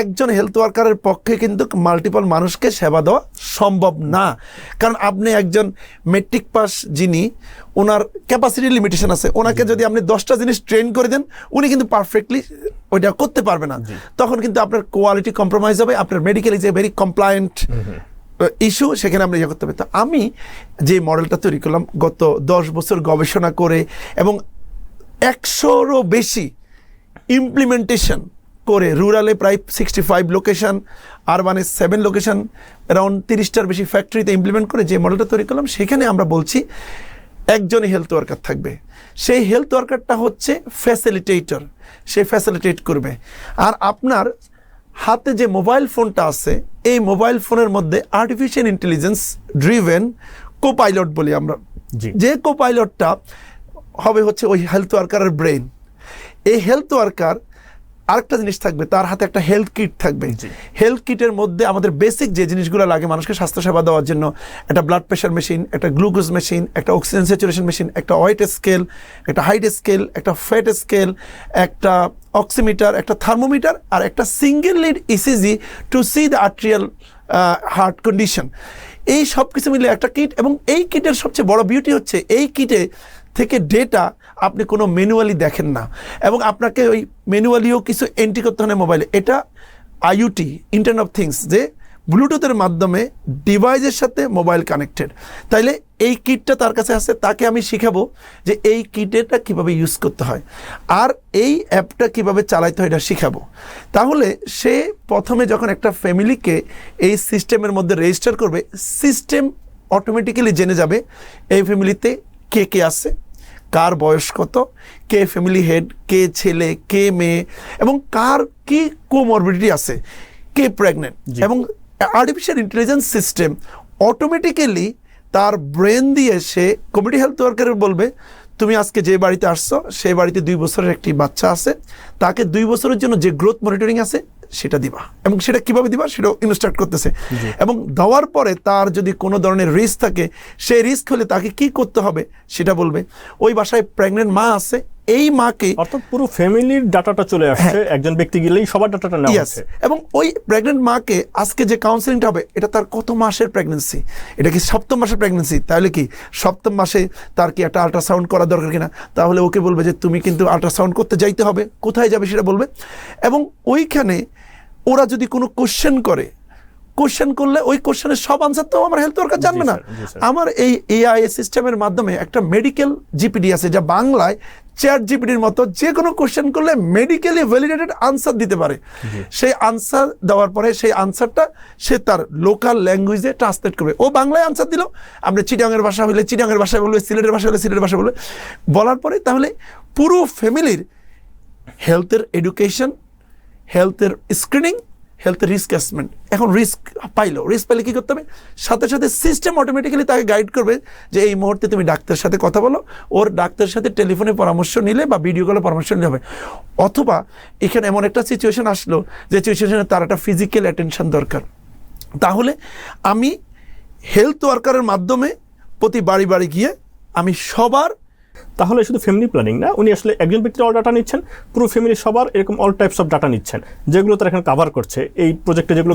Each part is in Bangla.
একজন হেলথ ওয়ার্কারের পক্ষে কিন্তু মাল্টিপল মানুষকে সেবা দেওয়া সম্ভব না। কারণ আপনি একজন মেট্রিক পাস যিনি ওনার ক্যাপাসিটি লিমিটেশন আছে। ওনাকে যদি আপনি দশটা জিনিস ট্রেন করে দেন উনি কিন্তু পারফেক্টলি ওইটা করতে পারবে না। তখন কিন্তু আপনার কোয়ালিটি কম্প্রোমাইজ হবে আপনার medical is a very compliant issue সেখানে আমরা ইয়ে করতে পারি তো আমি যে মডেলটা তৈরি করলাম গত দশ বছর গবেষণা করে এবং একশোরও বেশি ইমপ্লিমেন্টেশন করে রুরালে প্রায় সিক্সটি ফাইভ লোকেশন আরবানে সেভেন লোকেশন অ্যারাউন্ড তিরিশটার বেশি ফ্যাক্টরিতে ইমপ্লিমেন্ট করে যে মডেলটা তৈরি করলাম সেখানে আমরা বলছি একজনই হেলথ ওয়ার্কার থাকবে। সেই হেলথ ওয়ার্কারটা হচ্ছে ফ্যাসিলিটেটর সে ফ্যাসিলিটেট করবে। আর আপনার হাতে যে মোবাইল ফোনটা আছে এই মোবাইল ফোনের মধ্যে আর্টিফিশিয়াল ইন্টেলিজেন্স ড্রিভেন কোপাইলট বলি আমরা। যে কোপাইলটটা হবে হচ্ছে ওই হেলথ ওয়ার্কারের ব্রেন এই হেলথ ওয়ার্কার আরেকটা জিনিস থাকবে তার হাতে একটা হেলথ কিট থাকবে। হেলথ কিটের মধ্যে আমাদের বেসিক যে জিনিসগুলো লাগে মানুষকে স্বাস্থ্যসেবা দেওয়ার জন্য একটা ব্লাড প্রেশার মেশিন একটা গ্লুকোজ মেশিন একটা অক্সিজেন স্যাচুরেশন মেশিন একটা ওয়েট স্কেল একটা হাইট স্কেল একটা ফ্যাট স্কেল একটা অক্সিমিটার একটা থার্মোমিটার আর একটা single lead ECG to see the atrial heart condition এই সব কিছু মিলে একটা কিট এবং এই কিটের সবচেয়ে বড় বিউটি হচ্ছে এই কিটে থেকে ডেটা আপনি কোনো ম্যানুয়ালি দেখেন না। এবং আপনাকে ওই ম্যানুয়ালিও কিছু এন্ট্রি করতে হয় মোবাইলে এটা আইউটি ইন্টারনেট অফ থিংস যে ব্লুটুথের মাধ্যমে ডিভাইসের সাথে মোবাইল কানেক্টেড তাইলে এই কিটটা তার কাছে আছে, তাকে আমি শিখাবো যে এই কিটেটা কীভাবে ইউজ করতে হয়। আর এই অ্যাপটা কীভাবে চালাইতে হয় এটা শিখাবো। তাহলে সে প্রথমে যখন একটা ফ্যামিলিকে এই সিস্টেমের মধ্যে রেজিস্টার করবে সিস্টেম অটোমেটিক্যালি জেনে যাবে এই ফ্যামিলিতে কে কে আছে। কার বয়স কত? কে ফ্যামিলি হেড কে ছেলে? কে মেয়ে? এবং কার কি কোমরবিডিটি আছে? কে প্রেগনেন্ট। এবং আর্টিফিশিয়াল ইন্টেলিজেন্স সিস্টেম অটোমেটিক্যালি তার ব্রেন দিয়ে সে কমিউনিটি হেলথ ওয়ার্কারের বলবে তুমি আজকে যে বাড়িতে আসছো সেই বাড়িতে দুই বছরের একটি বাচ্চা আছে। তাকে দুই বছরের জন্য যে গ্রোথ মনিটরিং আছে সেটা দিবা। এবং সেটা কীভাবে দিবা? সেটা ইনস্টার্ট করতেছে। এবং দেওয়ার পরে তার যদি কোনো ধরনের রিস্ক থাকে সেই রিস্ক হলে তাকে কি করতে হবে? সেটা বলবে। ওই বাসায় প্রেগনেন্ট মা আছে এই মাকে অর্থাৎ পুরো ফ্যামিলির ডাটাটা চলে আসছে একজন ব্যক্তি গেলেই সবার ডাটাটা নেওয়া হচ্ছে। এবং ওই প্রেগনেন্ট মাকে আজকে যে কাউন্সিলিংটা হবে এটা তার কত মাসের প্রেগনেন্সি এটা কি সপ্তম মাসের প্রেগনেন্সি তাহলে কি সপ্তম মাসে তার কি একটা আল্ট্রাসাউন্ড করা দরকার কিনা? তাহলে ওকে বলবে যে তুমি কিন্তু আল্ট্রাসাউন্ড করতে যাইতে হবে। কোথায় যাবে সেটা বলবে? এবং ওইখানে ওরা যদি কোনো কোশ্চেন করে কোশ্চেন করলে ওই কোশ্চেনের সব আনসার তো আমার হেলথ ওয়ার্কার জানবে না। আমার এই এআই সিস্টেমের মাধ্যমে একটা মেডিকেল জিপিডি আছে যা বাংলায় চ্যাট জিপিডির মতো যে কোনো কোশ্চেন করলে মেডিকেলি ভ্যালিডেটেড আনসার দিতে পারে। সেই আনসার দেওয়ার পরে সেই আনসারটা সে তার লোকাল ল্যাঙ্গুয়েজে ট্রান্সলেট করবে। ও বাংলায় আনসার দিল আমরা চিটাঙের ভাষা হলে চিটাঙের ভাষায় বলবে সিলেটের ভাষা হলে সিলেটের ভাষা বলবে। বলার পরে তাহলে পুরো ফ্যামিলির হেলথের এডুকেশন হেলথের স্ক্রিনিং হেলথের রিস্ক অ্যাসমেন্ট এখন রিস্ক পাইলো। রিস্ক পাইলে কী করতে হবে? সাথে সাথে সিস্টেম অটোমেটিক্যালি তাকে গাইড করবে যে এই মুহূর্তে তুমি ডাক্তারের সাথে কথা বলো। ওর ডাক্তারের সাথে টেলিফোনে পরামর্শ নিলে বা ভিডিও কলে পরামর্শ নিলে হবে। অথবা এখানে এমন একটা সিচুয়েশন আসলো যে সিচুয়েশনে তার একটা ফিজিক্যাল অ্যাটেনশন দরকার। তাহলে আমি হেলথ ওয়ার্কারের মাধ্যমে প্রতি বাড়ি বাড়ি গিয়ে আমি সবার তাহলে শুধু ফ্যামিলি প্ল্যানিং না উনি আসলে একজন ব্যক্তির অল ডাটা নিচ্ছেন পুরো ফ্যামিলি সবার এরকম অল টাইপস অফ ডাটা নিচ্ছেন যেগুলো তারা এখানে কাভার করছে এই প্রজেক্টে যেগুলো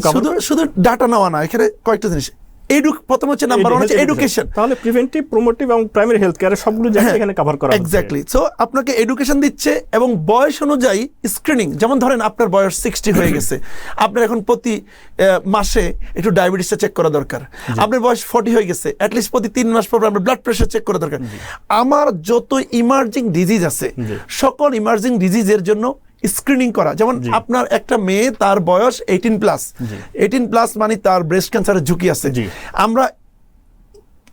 শুধু ডাটা নেওয়া না এখানে কয়েকটা জিনিস। এডু প্রথম হচ্ছে নাম্বার ওয়ান হচ্ছে এডুকেশন তাহলে প্রিভেন্টিভ প্রমোটিভ এবং প্রাইমারি হেলথ সবগুলো জায়গা হ্যাঁ, এখানে কভার করা এক্স্যাক্টলি সো আপনাকে এডুকেশন দিচ্ছে এবং বয়স অনুযায়ী স্ক্রিনিং যেমন ধরেন আপনার বয়স সিক্সটি হয়ে গেছে আপনার এখন প্রতি মাসে একটু ডায়াবেটিসটা চেক করা দরকার। আপনার বয়স ফর্টি হয়ে গেছে অ্যাটলিস্ট প্রতি তিন মাস পর আপনার ব্লাড প্রেশার চেক করা দরকার। আমার যত ইমার্জিং ডিজিজ আছে সকল ইমার্জিং ডিজিজের জন্য স্ক্রিনিং করা। যেমন আপনার একটা মেয়ে তার বয়স এইটিন প্লাস। এইটিন প্লাস মানে তার ব্রেস্ট ক্যান্সারের ঝুঁকি আছে। আমরা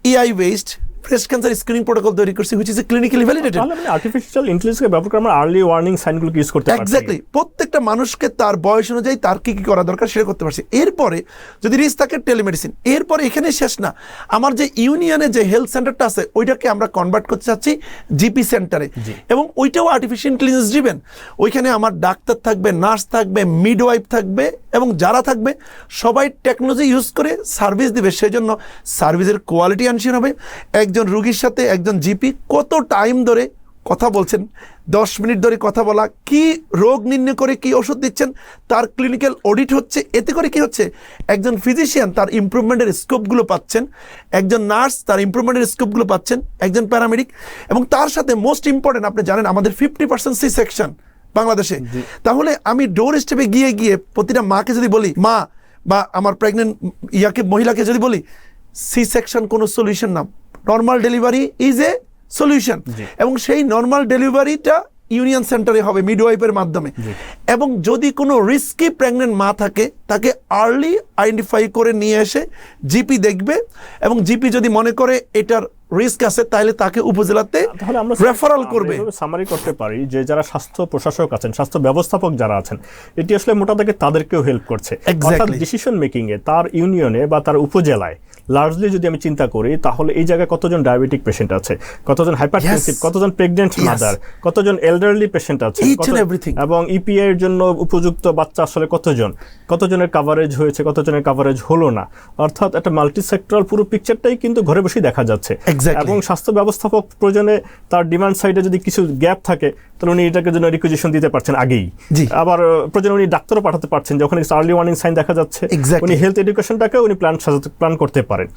AI based breast cancer screening protocol তৈরি করছি হুইচ ইজ ক্লিনিক্যালি ভ্যালিডেটেড তাহলে মানে আর্টিফিশিয়াল ইন্টেলিজেন্সকে ব্যবহার করে আমরা আর্লি ওয়ার্নিং সাইনগুলো ইউজ করতে পারছি? এক্স্যাক্টলি প্রত্যেকটা মানুষকে তার বয়স অনুযায়ী তার কি কি করা দরকার সেটা করতে পারছি। এরপরে যদি রিস্ক থাকে টেলিমেডিসিন এরপরে এখানে শেষ না। আমার যে ইউনিয়নে যে হেলথ সেন্টারটা আছে ওইটাকে আমরা কনভার্ট করতে চাচ্ছি জিপি সেন্টারে এবং ওইটাও আর্টিফিশিয়াল ইন্টেলিজেন্স দিবেন ওইখানে আমার ডাক্তার থাকবে নার্স থাকবে মিডওয়াইফ থাকবে এবং যারা থাকবে সবাই টেকনোলজি ইউজ করে সার্ভিস দিবে। সেজন্য সার্ভিসের কোয়ালিটি আনসিন হবে। একজন রুগীর সাথে একজন জিপি কত টাইম ধরে কথা বলছেন? দশ মিনিট ধরে কথা বলা কি রোগ নির্ণয় করে কি ওষুধ দিচ্ছেন? তার ক্লিনিক্যাল অডিট হচ্ছে এতে করে কি হচ্ছে? একজন ফিজিশিয়ান তার ইমপ্রুভমেন্টের স্কোপগুলো পাচ্ছেন একজন নার্স তার ইমপ্রুভমেন্টের স্কোপগুলো পাচ্ছেন একজন প্যারামেডিক এবং তার সাথে মোস্ট ইম্পর্টেন্ট আপনি জানেন আমাদের ফিফটি পার্সেন্ট সি সেকশন বাংলাদেশে। তাহলে আমি ডোর স্টেপে গিয়ে গিয়ে প্রতিটা মাকে যদি বলি মা বা আমার প্রেগনেন্ট ইয়াকে মহিলাকে যদি বলি সি সেকশন কোনো সলিউশন না normal delivery is a solution এবং সেই নর্মাল ডেলিভারিটা ইউনিয়ন সেন্টারে হবে মিডওয়াইফের মাধ্যমে। এবং যদি কোনো রিস্কি প্রেগনেন্ট মা থাকে তাকে আর্লি আইডেন্টিফাই করে নিয়ে এসে জিপি দেখবে এবং জিপি যদি মনে করে এটার রিস্ক আছে তাহলে তাকে উপজেলাতে রেফারাল করবে। সামারি করতে পারি যে যারা স্বাস্থ্য প্রশাসক আছেন স্বাস্থ্য ব্যবস্থাপক যারা আছেন এটি আসলে মোটা দাগে তাদেরকেও হেল্প করছে। অর্থাৎ ডিসিশন মেকিং এ তার ইউনিয়নে বা তার উপজেলায় লার্জলি যদি আমি চিন্তা করি তাহলে এই জায়গায় কতজন ডায়াবেটিক পেশেন্ট আছে কতজন হাইপারটেনসিভ কতজন প্রেগনেন্ট Yes. মাদার কতজন এলডারলি পেশেন্ট আছে কত- এবং ইপিআই এর জন্য উপযুক্ত বাচ্চা আসলে কতজন কতজনের কাভারেজ হয়েছে কতজনের কাভারেজ হলো না। অর্থাৎ একটা মাল্টি সেক্টরাল পুরো পিকচারটাই কিন্তু ঘরে বসেই দেখা যাচ্ছে. এবং স্বাস্থ্য ব্যবস্থাপক প্রয়োজনে তার ডিমান্ড সাইডে যদি কিছু গ্যাপ থাকে তাহলে উনি এটাকে জন্য রিকুইজিশন দিতে পারছেন আগেই। আবার প্রয়োজনে উনি ডাক্তারও পাঠাতে পারছেন যখন আর্লি ওয়ার্নিং সাইন দেখা যাচ্ছে. উনি হেলথ এডুকেশনটাকে উনি প্ল্যান সাজাতে প্ল্যান করতে পারেন।